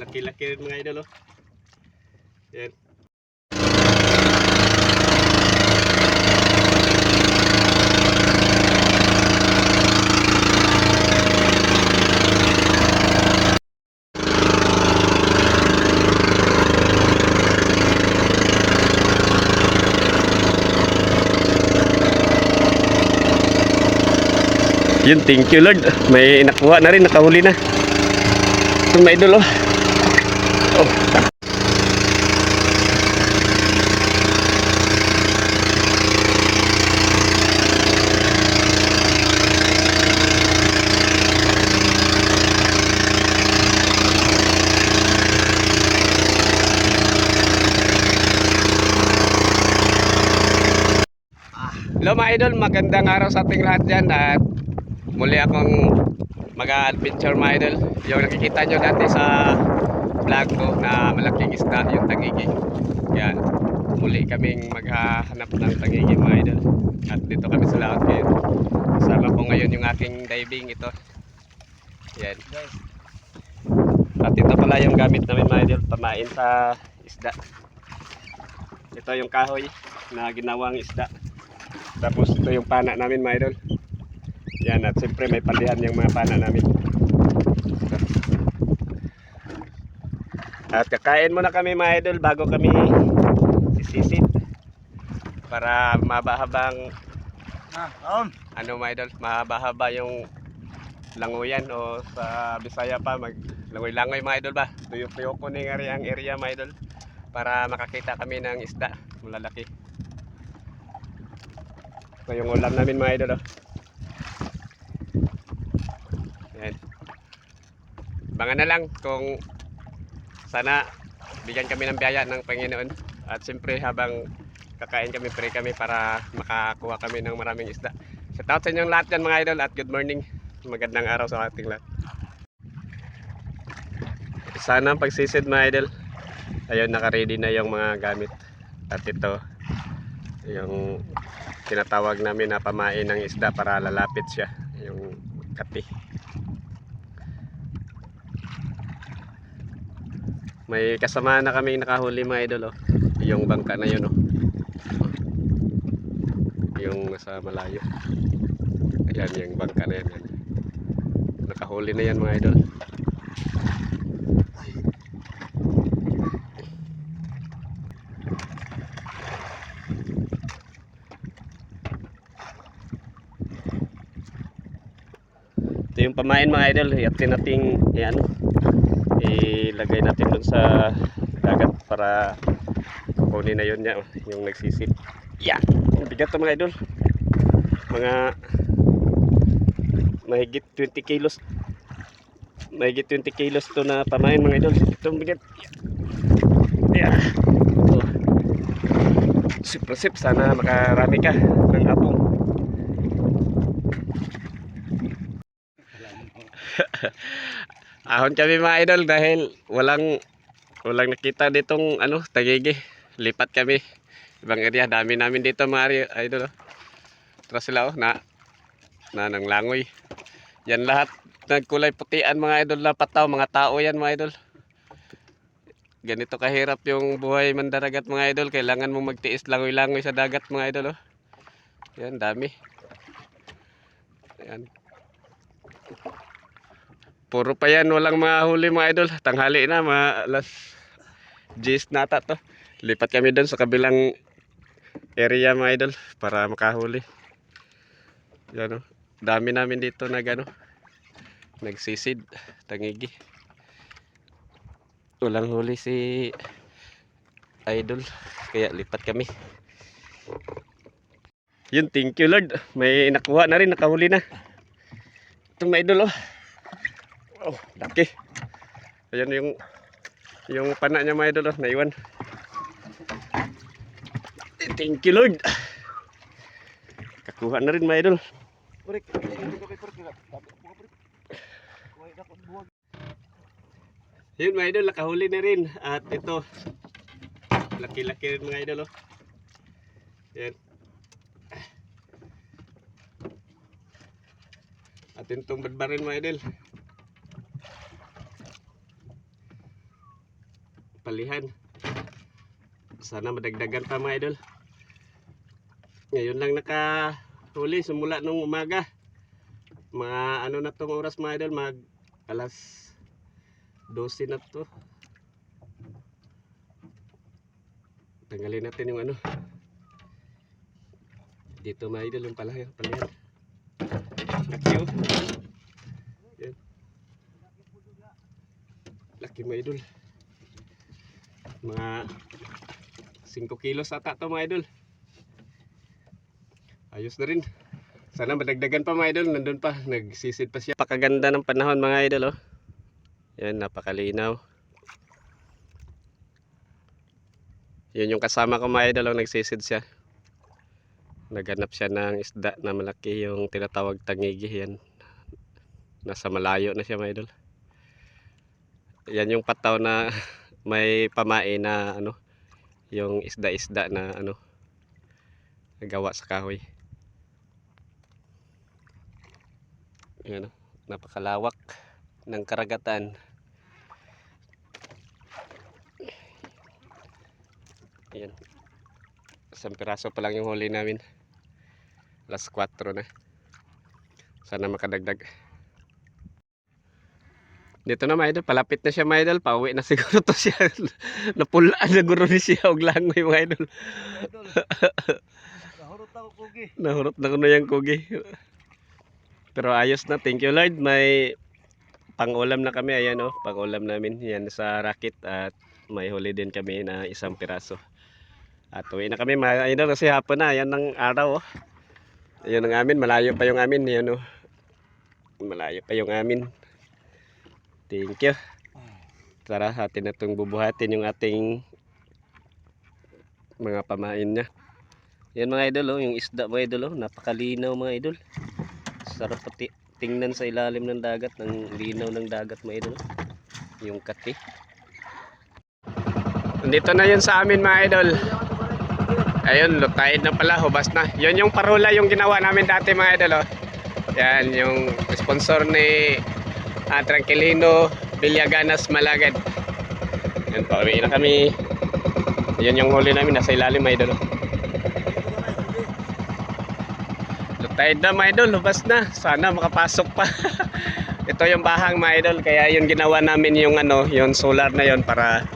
Laki-laki rin mga idol oh. Yan. Yun, thank you Lord. May nakuha na rin, nakahuli na. Ito may idol oh. Oh. Hello mga idol, magandang araw sa ating lahat dyan at muli akong mag-adventure mga idol. Yung nakikita nyo dati sa vlog ko na malaking isda yung tangigi. Yan, muli kaming maghahanap ng tangigi mga idol. At dito kami sa laot ngayon. Kasama ko ngayon yung aking diving ito. Yan. At ito pala yung gamit namin mga idol, pamain sa isda. Ito yung kahoy na ginawang isda. Tapos ito yung pana namin mga idol. Yan at siyempre may pandihan yung mga pana namin. At kakain muna kami mga idol bago kami sisisid. Para mababa-habang Ah, on. ano mga idol, mahaba-haba yung languyan o sa Bisaya pa mag langoy-langoy mga idol ba? Tuyok-tuyok ko ni nga ang area mga idol para makakita kami ng isda malalaki. Ito yung ulam namin mga idol oh. Yan. Bangan na lang kung sana bigyan kami ng biyaya ng Panginoon at siyempre habang kakain kami pray kami para makakuha kami ng maraming isda. Shout out sa inyong lahat yan mga idol at good morning. Magandang araw sa ating lahat. Sana pagsisid mga idol. Ayun naka-ready na yung mga gamit. At ito yung tinatawag namin na pamain ng isda para lalapit siya. Yung kati. May kasama na kaming nakahuli mga idol oh. Yung bangka na yun oh yung nasa malayo ayan yung bangka na yan. nakahuli na yan mga idol ito yung pamain mga idol. Yatin nating yan ilagay natin dun sa dagat para kunin na yun niya yung nagsisip yan ang bigat to mga idol. Mga mahigit 20 kilos. Mahigit 20 kilos to na pamain mga idol. Itong bigat. Yan ito sip na sip. Sana makarami ka ng apong ahon kami mga idol dahil walang walang nakita ditong ano tagigi. Lipat kami. Ibang area dami namin dito mga idol oh. tara sila oh na na nang langoy. Yan lahat nagkulay putian mga idol na pataw mga tao yan mga idol. Ganito kahirap yung buhay mandaragat mga idol. Kailangan mong magtiis langoy-langoy sa dagat mga idol oh. yan dami. Yan puro pa yan walang mga huli mga idol. Tanghali na mga alas 10 nata to. Lipat kami doon sa kabilang area mga idol para makahuli. Yan o dami namin dito nag ano nagsisid tangigi. Walang huli si idol kaya lipat kami. Yun thank you lord. May nakuha na rin nakahuli na. Itong mga idol oh oh ayan yung yung pana niya mga idol oh naiwan Thank you Lord. Kakuha na rin mga idol. Yun mga idol, nakahuli na rin. At ito, laki-laki rin mga idol. Oh. Yan. At itong badbarin mga idol. Palihan. Sana madagdagan pa mga idol. Ngayon lang nakahuli simula nung umaga. Mga ano na tong oras mga idol, mag alas 12 na to. Tanggalin natin yung ano. Dito mga idol yung palayan. palayan. Laki oh. Laki mga idol. Mga 5 kilos ata to mga idol. Ayos na rin. Sana madagdagan pa mga idol. Nandun pa. Nagsisid pa siya. Pakaganda ng panahon mga idol oh. Yan, napakalinaw. Yun yung kasama ko mga idol, oh, nagsisid siya. Naganap siya ng isda na malaki yung tinatawag tangigi. Yan. Nasa malayo na siya mga idol. Yan yung pataw na may pamain na ano, yung isda-isda na ano, nagawa sa kahoy. Yan, oh, napakalawak ng karagatan. Ayan. Isang piraso pa lang yung huli namin. Alas 4 na. Sana makadagdag. Dito na mga idol, palapit na siya mga idol. Pauwi na siguro to siya. Napulaan na guro ni siya og langoy mga idol. Nahurot ako kugi. Nahurot na ko na yung kugi. Pero ayos na, thank you Lord. May pang-ulam na kami. Ayan o, pang-ulam namin. Yan sa racket at may huli din kami na isang piraso. At uwi na kami mga idol kasi hapon na. Ayan ang araw oh. Ayan ang amin, malayo pa yung amin. Ayan oh. Malayo pa yung amin. Thank you. Tara, atin na itong bubuhatin yung ating mga pamain niya. Yan mga idol, oh, yung isda mga idol, oh, napakalinaw mga idol. Sarap pati tingnan sa ilalim ng dagat, ng linaw ng dagat mga idol. Yung kati. Nandito na yun sa amin mga idol. Ayun, lutaid na pala, hubas na. Yun yung parola yung ginawa namin dati mga idol. Oh. Yan, yung sponsor ni ah, Tranquilino Villaganas Malagad. Yan, pauwi na kami. Yan yung huli namin, nasa ilalim mga idol. oh. Lutay na mga idol, lubas na. Sana makapasok pa. Ito yung bahang mga idol, kaya yung ginawa namin yung ano, yung solar na yon para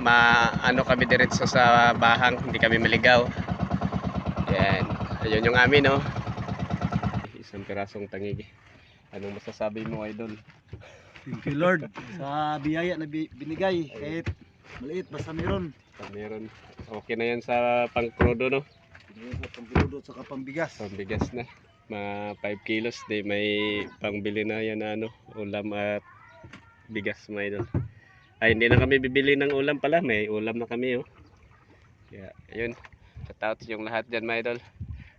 ma ano kami diretso sa bahang, hindi kami maligaw. Yan. Ayun yung amin, no. Isang pirasong tangigi. Anong masasabi mo, idol? Thank you Lord sa biyaya na bi- binigay kahit maliit basta meron. Meron. Okay na yan sa pangkrudo, no? Sa pambiludot sa kapambigas. Pambigas na. Mga 5 kilos. Di may pangbili na yan na ano, ulam at bigas mga idol. Ay, hindi na kami bibili ng ulam pala. May ulam na kami, oh. Kaya, ayun. Shout out yung lahat dyan, mga idol.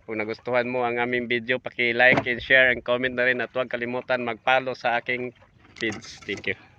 Kung nagustuhan mo ang aming video, paki-like and share and comment na rin at huwag kalimutan mag-follow sa aking feeds. Thank you.